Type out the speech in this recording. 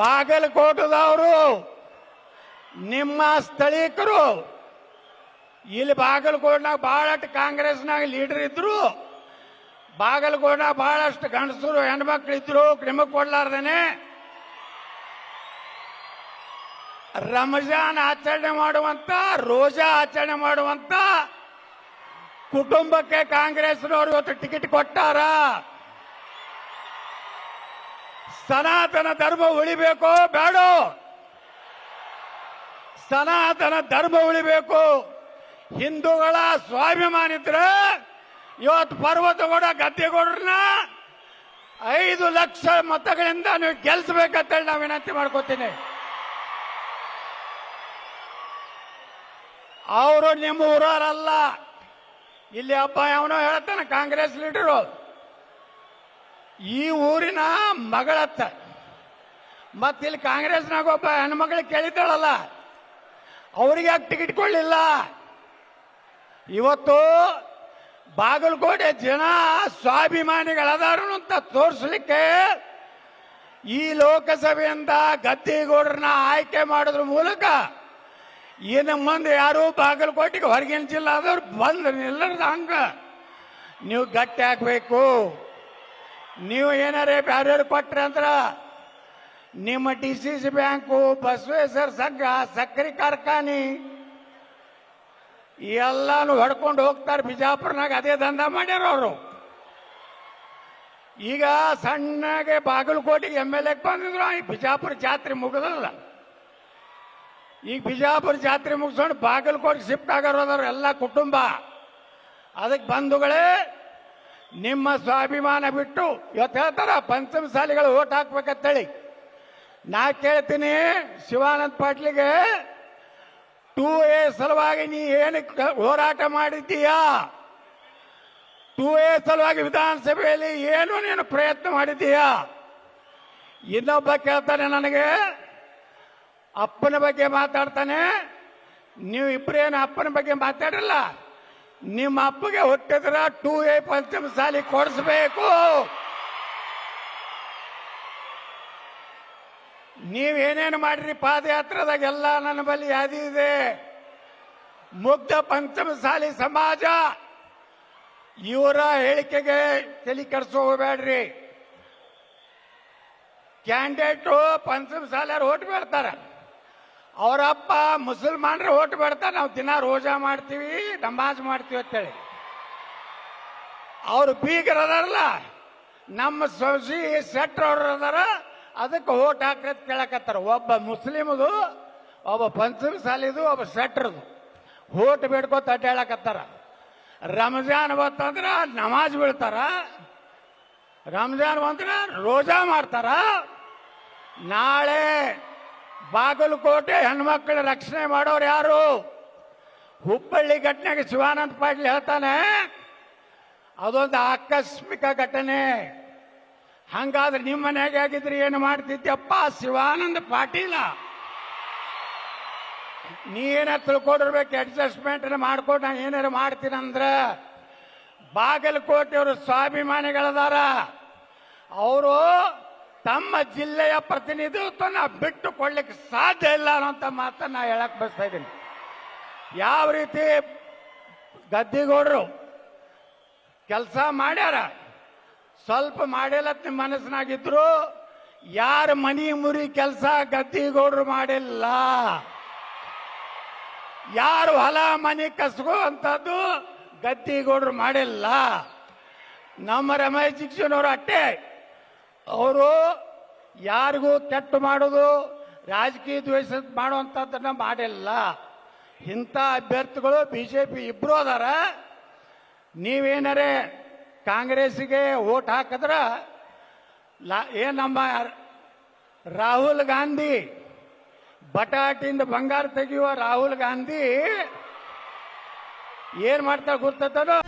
ಬಾಗಲಕೋಟದವರು, ನಿಮ್ಮ ಸ್ಥಳೀಕರು, ಇಲ್ಲಿ ಬಾಗಲಕೋಟ್ನಾಗ ಬಹಳಷ್ಟು ಕಾಂಗ್ರೆಸ್ನಾಗ ಲೀಡರ್ ಇದ್ರು. ಬಾಗಲಕೋಟ್ನಾಗ ಬಹಳಷ್ಟು ಗಂಡಸರು, ಹೆಣ್ಮಕ್ಳು ಇದ್ರು ನಿಮಗೆ ಕೊಡ್ಲಾರ್ದೇನೆ. ರಮಜಾನ್ ಆಚರಣೆ ಮಾಡುವಂತ, ರೋಜಾ ಆಚರಣೆ ಮಾಡುವಂತ ಕುಟುಂಬಕ್ಕೆ ಕಾಂಗ್ರೆಸ್ನವರು ಇವತ್ತು ಟಿಕೆಟ್ ಕೊಟ್ಟಾರ. ಸನಾತನ ಧರ್ಮ ಉಳಿಬೇಕು, ಬೇಡೋ. ಸನಾತನ ಧರ್ಮ ಉಳಿಬೇಕು. ಹಿಂದೂಗಳ ಸ್ವಾಭಿಮಾನ ಇದ್ರೆ ಇವತ್ತು ಪರ್ವತಗೌಡ ಗದ್ದೆಗೌಡ್ರನ್ನ ಐದು ಲಕ್ಷ ಮತಗಳಿಂದ ನೀವು ಗೆಲ್ಸ್ಬೇಕಂತೇಳಿ ನಾವು ವಿನಂತಿ ಮಾಡ್ಕೋತೀನಿ. ಅವರು ನಿಮ್ಮ ಊರವರಲ್ಲ. ಇಲ್ಲಿ ಹಬ್ಬ ಯಾವನೋ ಹೇಳ್ತಾನೆ ಕಾಂಗ್ರೆಸ್ ಲೀಡರು. ಈ ಊರಿನ ಮಗಳತ್ತ. ಮತ್ತೆ ಇಲ್ಲಿ ಕಾಂಗ್ರೆಸ್ನಾಗ ಒಬ್ಬ ಹೆಣ್ಮಗಳು ಕೇಳಿದ್ದಾಳಲ್ಲ. ಅವ್ರಿಗೆ ಯಾಕೆ ಟಿಕೆಟ್ ಕೊಡಲಿಲ್ಲ? ಇವತ್ತು ಬಾಗಲಕೋಟೆ ಜನ ಸ್ವಾಭಿಮಾನಿಗಳದಾರು ಅಂತ ತೋರಿಸ್ಲಿಕ್ಕೆ ಈ ಲೋಕಸಭೆಯಿಂದ ಗದ್ದಿಗೌಡರನ್ನ ಆಯ್ಕೆ ಮಾಡೋದ್ರ ಮೂಲಕ ಇನ್ನು ಮುಂದೆ ಯಾರು ಬಾಗಲಕೋಟೆಗೆ ಹೊರಗಿನ ಜಿಲ್ಲಾದವ್ರು ಬಂದ್ರೆ ನಿಲ್ಲದ ಹಂಗ ನೀವು ಗಟ್ಟಿ ಹಾಕ್ಬೇಕು ನೀವು ಏನಾರೇ ಬ್ಯಾರ್ಯಾರು ಕೊಟ್ರಿ ಅಂದ್ರ ನಿಮ್ಮ D C C bank Basaveshwara ಸಂಘ ಸಕ್ಕರೆ ಕಾರ್ಖಾನೆ, ಎಲ್ಲಾನು ಹೊಡ್ಕೊಂಡು ಹೋಗ್ತಾರೆ. ಬಿಜಾಪುರ್ನಾಗ ಅದೇ ದಂಧ ಮಾಡ್ಯಾರ ಅವರು. ಈಗ ಸಣ್ಣಗೆ ಬಾಗಲಕೋಟೆಗೆ ಎಂ ಎಲ್ ಎ ಬಂದಿದ್ರು. ಈ ಬಿಜಾಪುರ ಜಾತ್ರೆ ಮುಗಿದಲ್ಲ ಈಗ ಬಿಜಾಪುರ ಜಾತ್ರೆ ಮುಗಿಸ್ಕೊಂಡು ಬಾಗಲಕೋಟೆ ಶಿಫ್ಟ್ ಆಗೋರದವ್ರು ಎಲ್ಲ ಕುಟುಂಬ. ಅದಕ್ಕೆ ಬಂಧುಗಳೇ ನಿಮ್ಮ ಸ್ವಾಭಿಮಾನ ಬಿಟ್ಟು ಇವತ್ತು ಹೇಳ್ತಾರ ಪಂಚಮಸಾಲಿಗಳು ಓಟ್ ಹಾಕ್ಬೇಕಂತೇಳಿ. ನಾ ಕೇಳ್ತೀನಿ ಶಿವಾನಂದ ಪಾಟ್ಲಿಗೆ ಟೂ ಎ ಸಲುವಾಗಿ ನೀ ಏನು ಹೋರಾಟ ಮಾಡಿದ್ದೀಯಾ? ಟೂ ಎ ಸಲುವಾಗಿ ವಿಧಾನಸಭೆಯಲ್ಲಿ ಏನು ನೀನು ಪ್ರಯತ್ನ ಮಾಡಿದ್ದೀಯಾ? ಇನ್ನೊಬ್ಬ ಕೇಳ್ತಾನೆ ನನಗೆ, ಅಪ್ಪನ ಬಗ್ಗೆ ಮಾತಾಡ್ತಾನೆ. ನೀವು ಇಬ್ಬರೇನು ಅಪ್ಪನ ಬಗ್ಗೆ ಮಾತಾಡಲ್ಲ ನಿಮ್ಮ ಅಪ್ಪಗೆ ಹುಟ್ಟಿದ್ರ ಟೂ ಎ ಪಂಚಮ ಸಾಲಿ ಕೊಡಿಸ್ಬೇಕು. ನೀವೇನೇನು ಮಾಡ್ರಿ? ಪಾದಯಾತ್ರದಾಗ ಎಲ್ಲ ನನ್ನ ಬಳಿ ಯಾದಿ ಇದೆ. ಮುಗ್ಧ ಪಂಚಮಸಾಲಿ ಸಮಾಜ. ಇವರ ಹೇಳಿಕೆಗೆ ತಲೆ ಕೆಡಿಸೋ ಹೋಗ್ಬೇಡ್ರಿ. ಕ್ಯಾಂಡಿಡೇಟು ಪಂಚಮಸಾಲಿಯರು ಓಟ್ ಬೇಡ್ತಾರ ಅವರಪ್ಪ ಮುಸಲ್ಮಾನರು ಓಟ್ ಬೇಡ್ತಾರೆ ನಾವು ದಿನ ರೋಜಾ ಮಾಡ್ತೀವಿ, ನಮಾಜ್ ಮಾಡ್ತೀವಿ ಅಂತೇಳಿ. ಅವ್ರು ಬೀಗರ್ ಅದಾರಲ್ಲ ನಮ್ಮ ಸೊಸಿ ಸೆಟ್ರ್ ಅವ್ರ ಅದಾರ ಅದಕ್ಕೆ ಓಟ್ ಹಾಕತ್ ಕೇಳಕತ್ತಾರ. ಒಬ್ಬ ಮುಸ್ಲಿಮದು, ಒಬ್ಬ ಪಂಚಮ ಸಾಲಿದು ಒಬ್ಬ ಸೆಟ್ರದು ಓಟ್ ಬೇಡ್ಕೊತ ಅಡ್ಡಾಡಕತ್ತಾರ ರಂಜಾನ್ ಬಂತಂದ್ರ ನಮಾಜ್ ಬೀಳ್ತಾರ. ರಂಜಾನ್ ಬಂದ್ರ ರೋಜಾ ಮಾಡ್ತಾರ. ನಾಳೆ ಬಾಗಲಕೋಟೆ ಹೆಣ್ಮಕ್ಳ ರಕ್ಷಣೆ ಮಾಡೋರು ಯಾರು? ಹುಬ್ಬಳ್ಳಿ ಘಟನೆಗೆ ಶಿವಾನಂದ ಪಾಟೀಲ್ ಹೇಳ್ತಾನೆ, ಅದೊಂದು ಆಕಸ್ಮಿಕ ಘಟನೆ. ಹಂಗಾದ್ರೆ ನಿಮ್ಮ ಮನೆಗೆ ಆಗಿದ್ರೆ ಏನು ಮಾಡ್ತಿದ್ಯಪ್ಪ? ಶಿವಾನಂದ ಪಾಟೀಲ. ನೀ ಏನ ತಿಳ್ಕೊಂಡಿರ್ಬೇಕು ಅಡ್ಜಸ್ಟ್ಮೆಂಟ್ ಮಾಡ್ಕೊಂಡು ನಾನು ಏನಾರು ಮಾಡ್ತೀನಂದ್ರೆ, ಬಾಗಲಕೋಟೆಯವರು ಸ್ವಾಭಿಮಾನಿಗಳದಾರ. ಅವರು ತಮ್ಮ ಜಿಲ್ಲೆಯ ಪ್ರತಿನಿಧಿತ್ವನ ಬಿಟ್ಟು ಕೊಡ್ಲಿಕ್ಕೆ ಸಾಧ್ಯ ಇಲ್ಲ ಅನ್ನೋಂಥ ಮಾತನ್ನು ನಾ ಹೇಳಕ್ ಬಯಸ್ತಾ ಇದ್ದೀನಿ. ಯಾವ ರೀತಿ ಗದ್ದಿಗೌಡರು ಕೆಲಸ ಮಾಡ್ಯಾರ, ಸ್ವಲ್ಪ ಮಾಡಿಲ್ಲ ನಿಮ್ಮ ಮನಸ್ಸಿನಾಗಿದ್ರು, ಯಾರ ಮನಿ ಮುರಿ ಕೆಲಸ ಗದ್ದಿಗೌಡರು ಮಾಡಿಲ್ಲ. ಯಾರು ಹೊಲ ಮನಿ ಅಂತದ್ದು ಗದ್ದಿಗೌಡರು ಮಾಡಿಲ್ಲ. ನಮ್ಮ ರಮೇಶ್ ಶಿಕ್ಷಣವ್ರು ಅಟ್ಟೆ ಅವರು ಯಾರಿಗೂ ಕೆಟ್ಟು ಮಾಡೋದು, ರಾಜಕೀಯ ದ್ವೇಷ ಮಾಡುವಂಥದ್ದನ್ನ ಮಾಡಿಲ್ಲ. ಇಂಥ ಅಭ್ಯರ್ಥಿಗಳು ಬಿ ಜೆ ಪಿ ಇಬ್ರು ಅದಾರ. ನೀವೇನರೇ ಕಾಂಗ್ರೆಸ್ಸಿಗೆ ಓಟ್ ಹಾಕಿದ್ರೆ ಏನ್ ನಮ್ಮ ರಾಹುಲ್ ಗಾಂಧಿ ಬಟಾಟಿಂದ ಬಂಗಾರ ತೆಗೆಯುವ ರಾಹುಲ್ ಗಾಂಧಿ ಏನ್ ಮಾಡ್ತಾ ಗೊತ್ತದೋ